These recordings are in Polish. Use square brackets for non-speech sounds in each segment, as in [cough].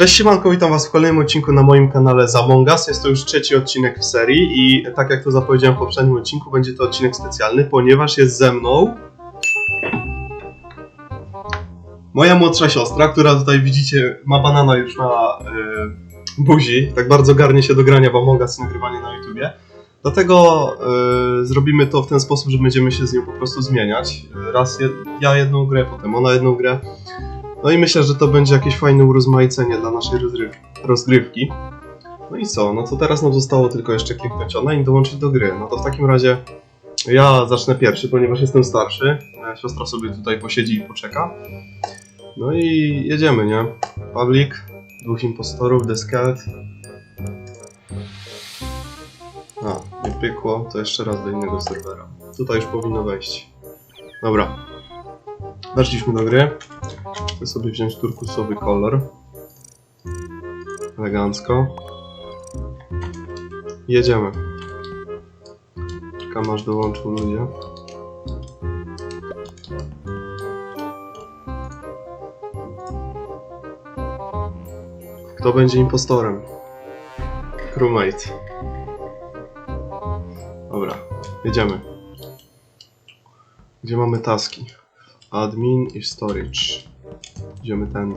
Cześć siemanko, witam was w kolejnym odcinku na moim kanale Zamong Us. Jest to już trzeci odcinek w serii i tak jak to zapowiedziałem w poprzednim odcinku, będzie to odcinek specjalny, ponieważ jest ze mną moja młodsza siostra, która tutaj widzicie ma banana już na y, buzi, tak bardzo garnie się do grania w Among Us i nagrywania na YouTubie. Dlatego y, zrobimy to w ten sposób, że będziemy się z nią po prostu zmieniać. Raz je, ja jedną grę, potem ona jedną grę. No i myślę, że to będzie jakieś fajne urozmaicenie dla naszej rozgrywki. No i co? No to teraz nam zostało tylko jeszcze kliknąć ona i dołączyć do gry. No to w takim razie ja zacznę pierwszy, ponieważ jestem starszy. Moja siostra sobie tutaj posiedzi i poczeka. No i jedziemy, nie? Public, dwóch impostorów, Scout. A, nie pykło, to jeszcze raz do innego serwera. Tutaj już powinno wejść. Dobra. Weszliśmy do gry. Chcę sobie wziąć turkusowy kolor. Elegancko. Jedziemy. Czekam aż dołączą ludzie. Kto będzie impostorem? Crewmate. Dobra, jedziemy. Gdzie mamy taski? Admin i storage. Idziemy tędy.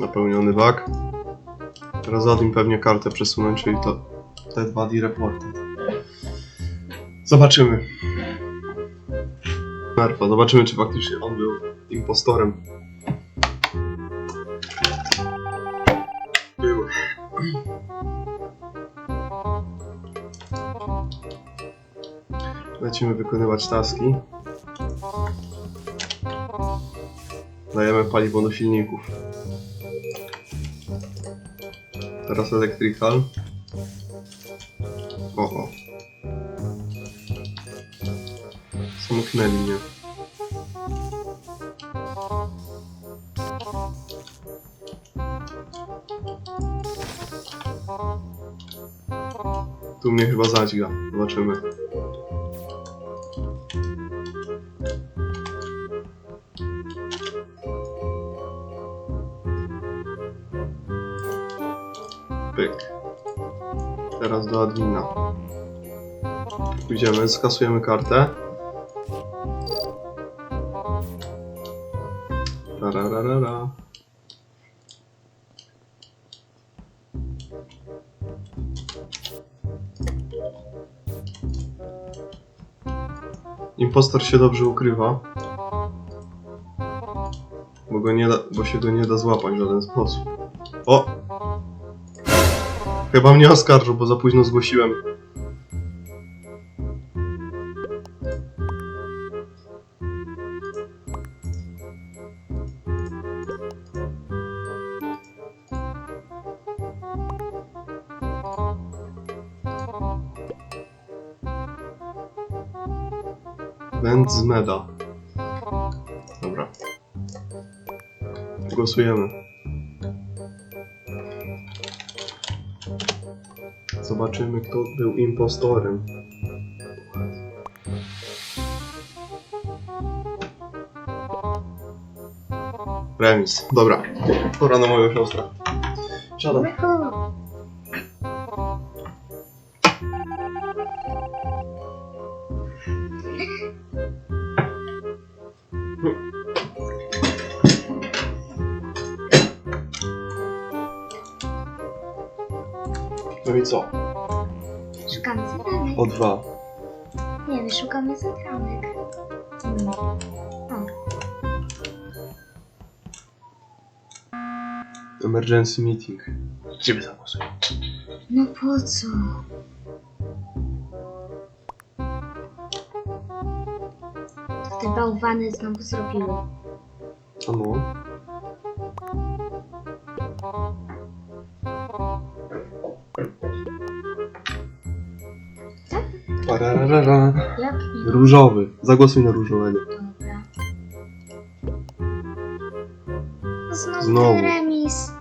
Napełniony bak. Teraz admin pewnie kartę przesunąć, czyli to te dwa D-reporty. Zobaczymy. Nerfa, zobaczymy czy faktycznie on był impostorem. Lecimy wykonywać taski. Dajemy paliwo do silników. Teraz electrical. O, o. Zamknęli mnie. Tu mnie chyba zadźga. Zobaczymy. Do admina. Pójdziemy, skasujemy kartę. Tararara. Impostor się dobrze ukrywa. Bo, go nie da, bo się go nie da złapać w żaden sposób. O! Chyba mnie oskarżył, bo za późno zgłosiłem. Węd z meda. Dobra. Głosujemy. Zobaczymy, kto był impostorem. Remis. Dobra. Pora na moją siostrę. Siadam. O dwa. Nie, my szukamy zatranek. Hmm. O, Emergency meeting. Ciebie zagłosuję. no po co? To te bałwany znowu zrobiły. A no. Pararara. Jaki? Różowy. Zagłosuj na różowego. Dobra. Znowu, Znowu. ten remis.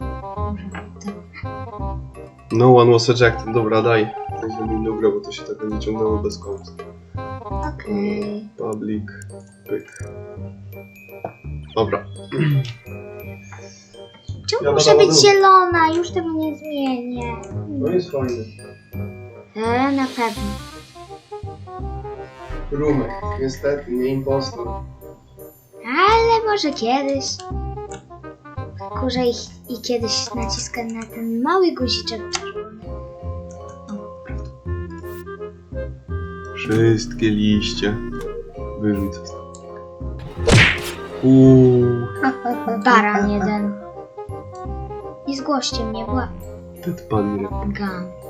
Może to No one was ejected. Dobra, daj. inną grę, bo to się tak będzie ciągnęło bez końca. Okej. Public, pyk. Dobra. Czemu Ja muszę dodam być dół. zielona? Już tego nie zmienię. No jest fajny. E, na pewno. Rumek, niestety, nie impostor. Ale może kiedyś. Kurze i, i kiedyś naciskam na ten mały guziczek czerwony. Wszystkie liście. Stołu. Uuu, Baran jeden. I zgłoście mnie, bła. Ted Bundy. Gam.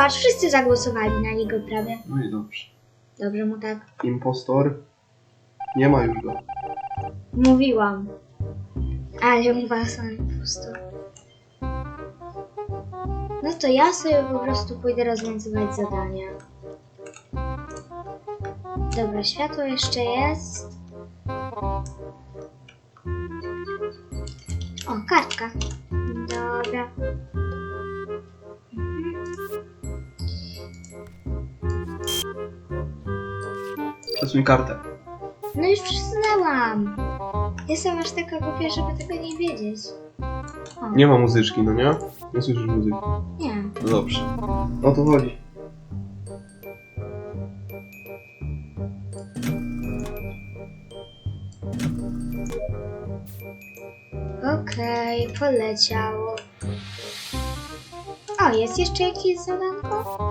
Patrz, wszyscy zagłosowali na niego prawie. No i dobrze. Dobrze mu tak Impostor. Nie ma już go. mówiłam. Ale mu was po prostu. No to ja sobie po prostu pójdę rozwiązywać zadania. Dobra, światło jeszcze jest. O, kartka. Dobra. Przesuń kartę. No już przesunęłam. Jestem aż taka głupia, żeby tego nie wiedzieć. O, Nie ma muzyczki, no nie? Nie słyszysz muzyki. nie. No dobrze. O to chodzi. Okej, poleciało. O, jest jeszcze jakieś zadanko?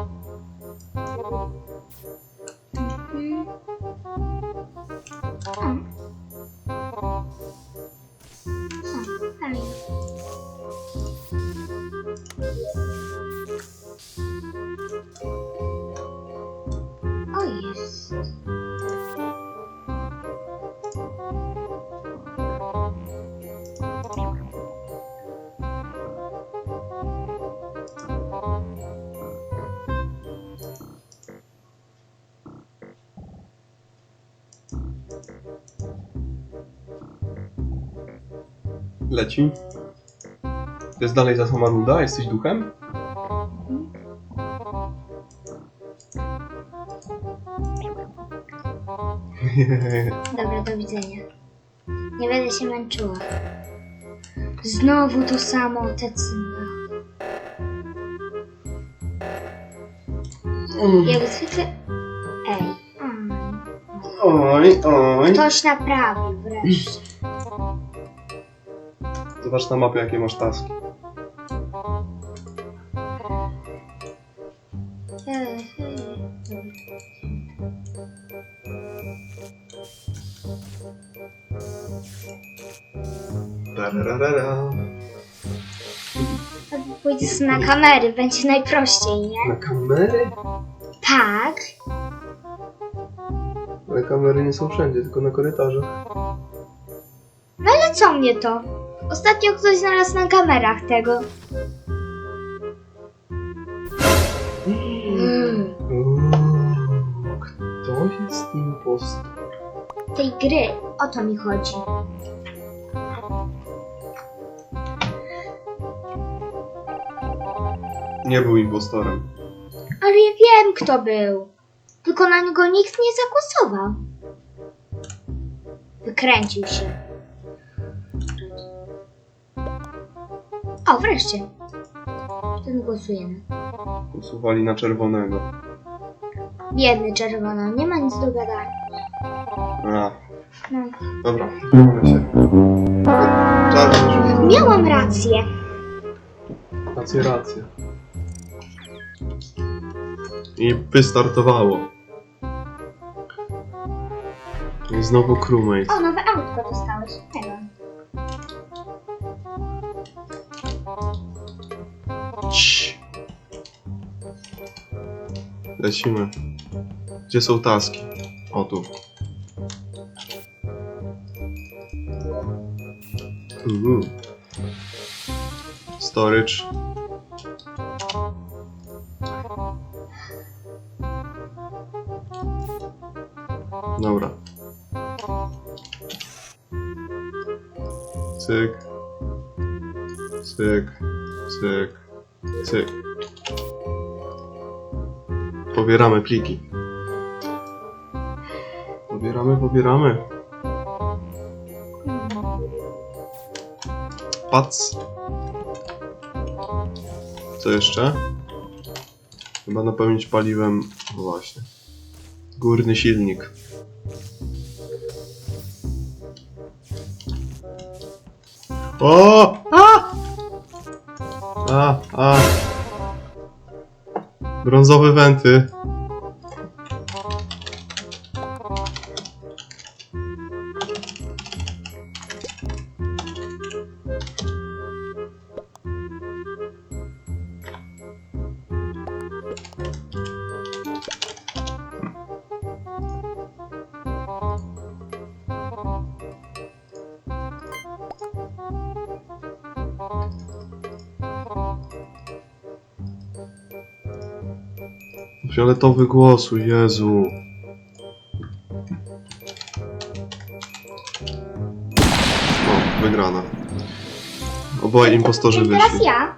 Leci. Jest dalej za sama nuda? Jesteś duchem? Dobra, do widzenia. Nie będę się męczyła. Znowu to samo, te cynga. Jak zwykle... Ej. Oj, oj. Ktoś naprawił wreszcie. Zobacz na mapie, jakie masz taski. Pójdę sobie na kamery, będzie najprościej, nie? Na kamery? Tak. Ale kamery nie są wszędzie, tylko na korytarzach. No ale co mnie to? Ostatnio ktoś znalazł na kamerach tego. Mm. Uuu, Kto jest impostor? tej gry. O to mi chodzi. Nie był impostorem. Ale ja wiem, kto był. Tylko na niego nikt nie zagłosował. Wykręcił się. O, wreszcie. Ten głosujemy. Usuwali na czerwonego. Biedny czerwono, nie ma nic do gadania. A, No. dobra, mamy się. Czarny. Miałam rację. Rację, rację. I wystartowało. I znowu crewmate. O, nowe autko dostałeś. Lecimy. Gdzie są taski? O tu. Uuu. Storage. Dobra. Cyk. Cyk. Cyk. Cyk. Pobieramy pliki. Pobieramy, pobieramy. Pac. Co jeszcze? Chyba napełnić paliwem. No właśnie. Górny silnik. O! A! A, a. Brązowe wenty. Fioletowy głosu, Jezu. O, wygrana. Oboje impostorzy I teraz wyszli. ja.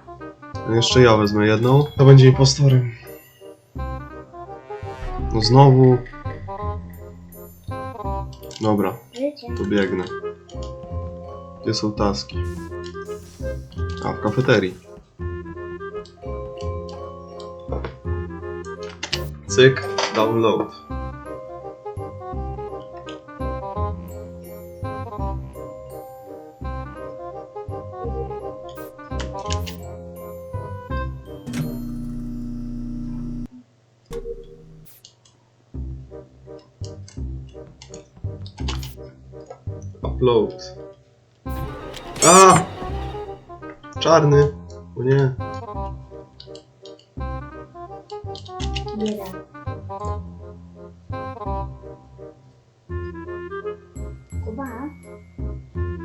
Jeszcze ja wezmę jedną. To będzie impostorem. No znowu. Dobra, to biegnę. Gdzie są taski? A, w kafeterii. Cyk, download. Upload. A! Czarny.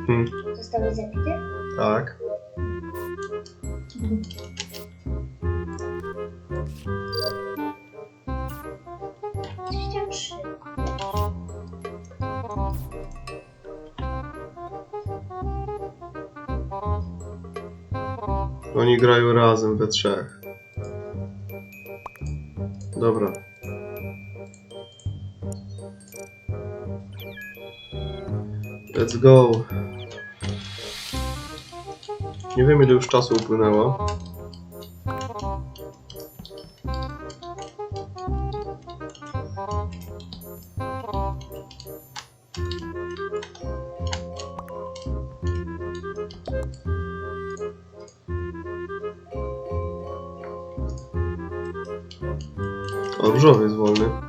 Hm, zostałeś zabity? tak. Trzy. Oni grają razem we trzech. Dobra. Let's go. Wiem ile już czasu upłynęło. O, różowy jest wolny.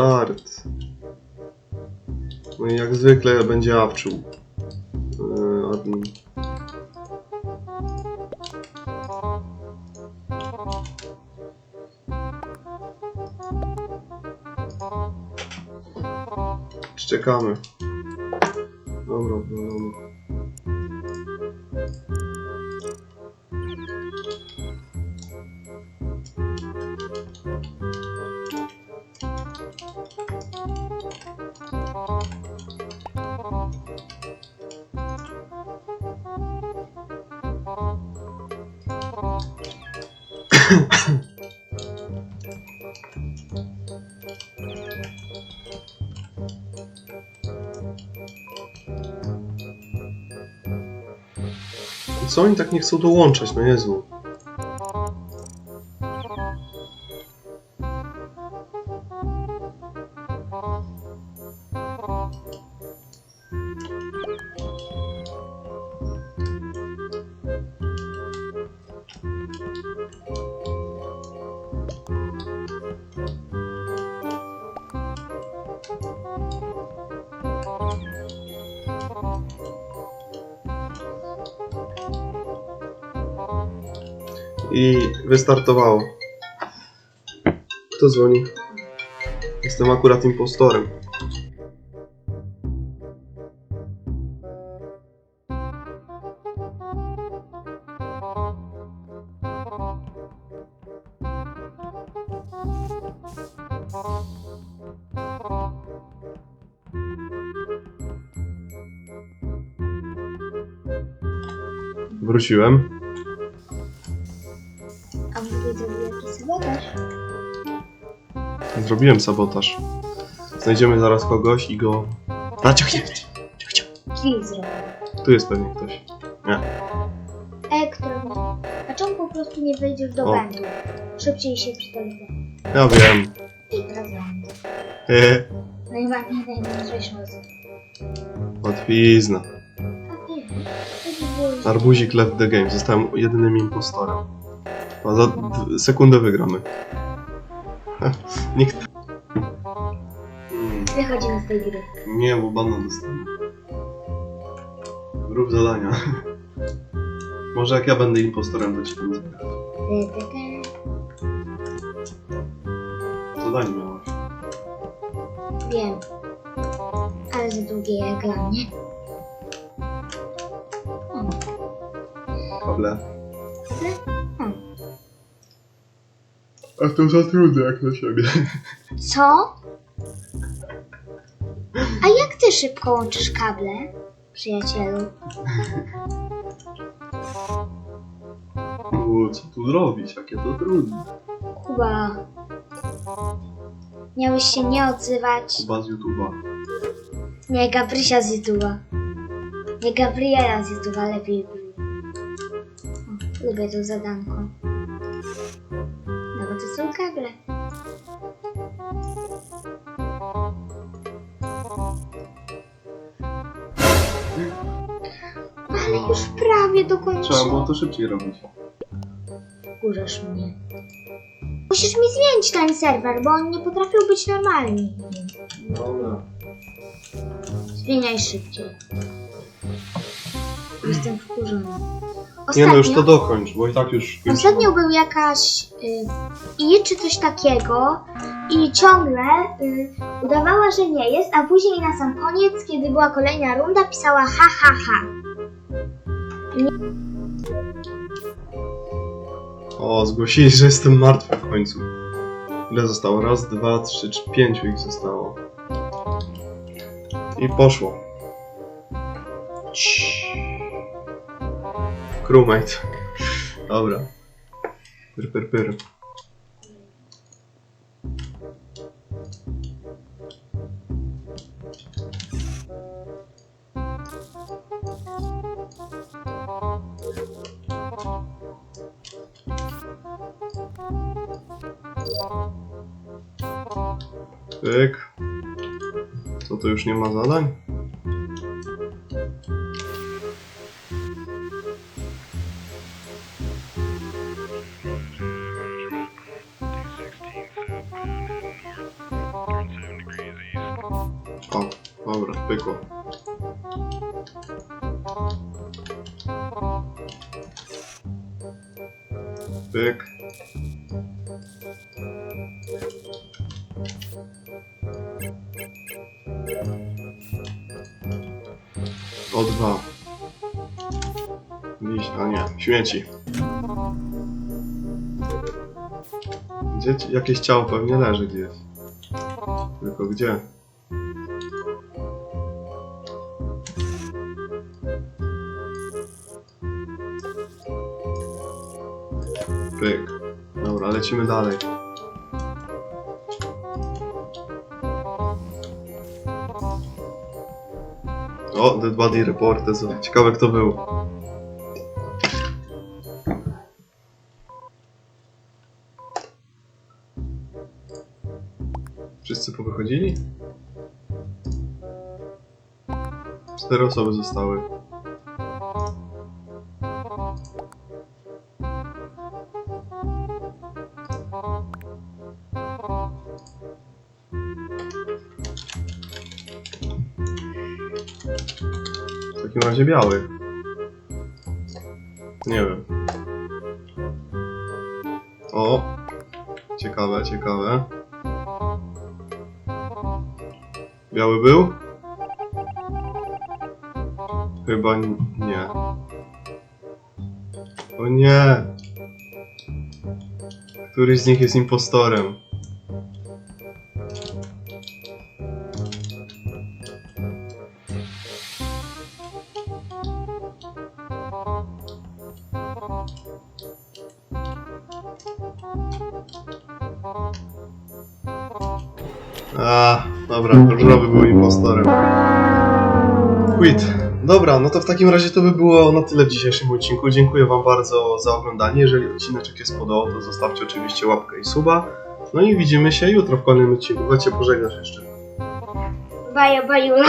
Start. No i jak zwykle będzie awczył. Yy, admin. Czekamy. Dobra, dobra. Co oni tak nie chcą dołączać, no Jezu. Wystartowało. Kto dzwoni? Jestem akurat impostorem. Wróciłem. Zrobiłem sabotaż. Znajdziemy zaraz kogoś i go... Naciągniemy. Drzwi zrobił. Tu jest pewnie ktoś. Ektor. A czemu po prostu nie wejdziesz do O. bandu? Szybciej się przetelefonuje. Ja wiem. I teraz wam. Hehe. Najbardziej najmądrzejszą osobą. Łatwizna. Nie, to by było... Arbuzik left the game. Zostałem jedynym impostorem. A za d- sekundę wygramy. [laughs] Nikt... Hmm, Wychodzimy z tej gry. Nie, bo banan dostanę. Rób zadania. [laughs] Może jak ja będę impostorem, to ci tam zagram. Ty, ty, ty. Zadanie miałaś. Wiem. Ale za długie jak dla mnie. Kable. Hmm. A to za trudne jak na siebie. Co? A jak ty szybko łączysz kable, przyjacielu? U, co tu zrobić? Jakie to trudne. Kuba. Miałeś się nie odzywać. Kuba z YouTube'a. Nie, Gabrysia z YouTube'a. Nie, Gabriela z YouTube'a, lepiej. O, lubię to zadanko. No są kable. Ale już prawie Trzeba było dokończyłam. to szybciej robić. Wkurzasz mnie. Musisz mi zmienić ten serwer, bo on nie potrafił być normalny. Dobra. Zmieniaj szybciej. Jestem wkurzony. Nie no, już Ostatnio- to dokończ, bo i tak już... Ostatnio był jakaś y, i czy coś takiego i ciągle y, udawała, że nie jest, a później na sam koniec, kiedy była kolejna runda, pisała ha ha ha. O, zgłosili, że jestem martwy w końcu. Ile zostało? Raz, dwa, trzy, cztery, pięciu ich zostało. I poszło. Crewmate. Dobra. Pyr, pyr, pyr. Pyk. Co to już nie ma zadań? Pykło. Pyk. O dwa. Liść, a nie, śmieci. Gdzie jakieś ciało pewnie leży gdzieś. Tylko gdzie? Pyk. Dobra, lecimy dalej. O, Dead Body Report, ciekawe kto był. Wszyscy powychodzili? Cztery osoby zostały. Razie biały. Nie wiem. O! Ciekawe, ciekawe. Biały był? Chyba nie. O nie! Któryś z nich jest impostorem. Różowy był impostorem. Quit. Dobra, no to w takim razie to by było na tyle w dzisiejszym odcinku. Dziękuję Wam bardzo za oglądanie. Jeżeli odcineczek się spodobał, to zostawcie oczywiście łapkę i suba. No i widzimy się jutro w kolejnym odcinku. Chodźcie, pożegnasz jeszcze. Baja, bajula.